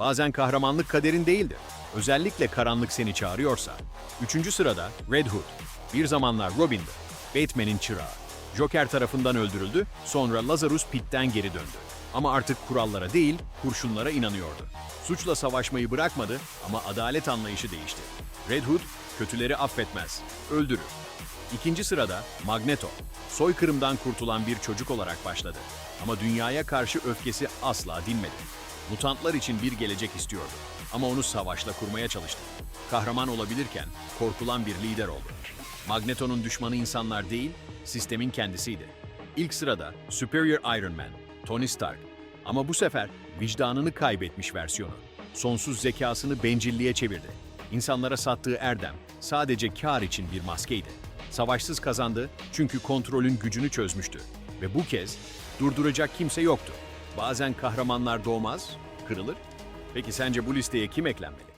Bazen kahramanlık kaderin değildir. Özellikle karanlık seni çağırıyorsa. Üçüncü sırada Red Hood. Bir zamanlar Robin'di. Batman'in çırağı. Joker tarafından öldürüldü, sonra Lazarus Pit'ten geri döndü. Ama artık kurallara değil, kurşunlara inanıyordu. Suçla savaşmayı bırakmadı ama adalet anlayışı değişti. Red Hood, kötüleri affetmez, öldürür. İkinci sırada Magneto. Soykırımdan kurtulan bir çocuk olarak başladı. Ama dünyaya karşı öfkesi asla dinmedi. Mutantlar için bir gelecek istiyordu. Ama onu savaşla kurmaya çalıştı. Kahraman olabilirken korkulan bir lider oldu. Magneto'nun düşmanı insanlar değil, sistemin kendisiydi. İlk sırada Superior Iron Man, Tony Stark. Ama bu sefer vicdanını kaybetmiş versiyonu. Sonsuz zekasını bencilliğe çevirdi. İnsanlara sattığı erdem sadece kar için bir maskeydi. Savaşsız kazandı çünkü kontrolün gücünü çözmüştü. Ve bu kez durduracak kimse yoktu. Bazen kahramanlar doğmaz, kırılır. Peki sence bu listeye kim eklenmeli?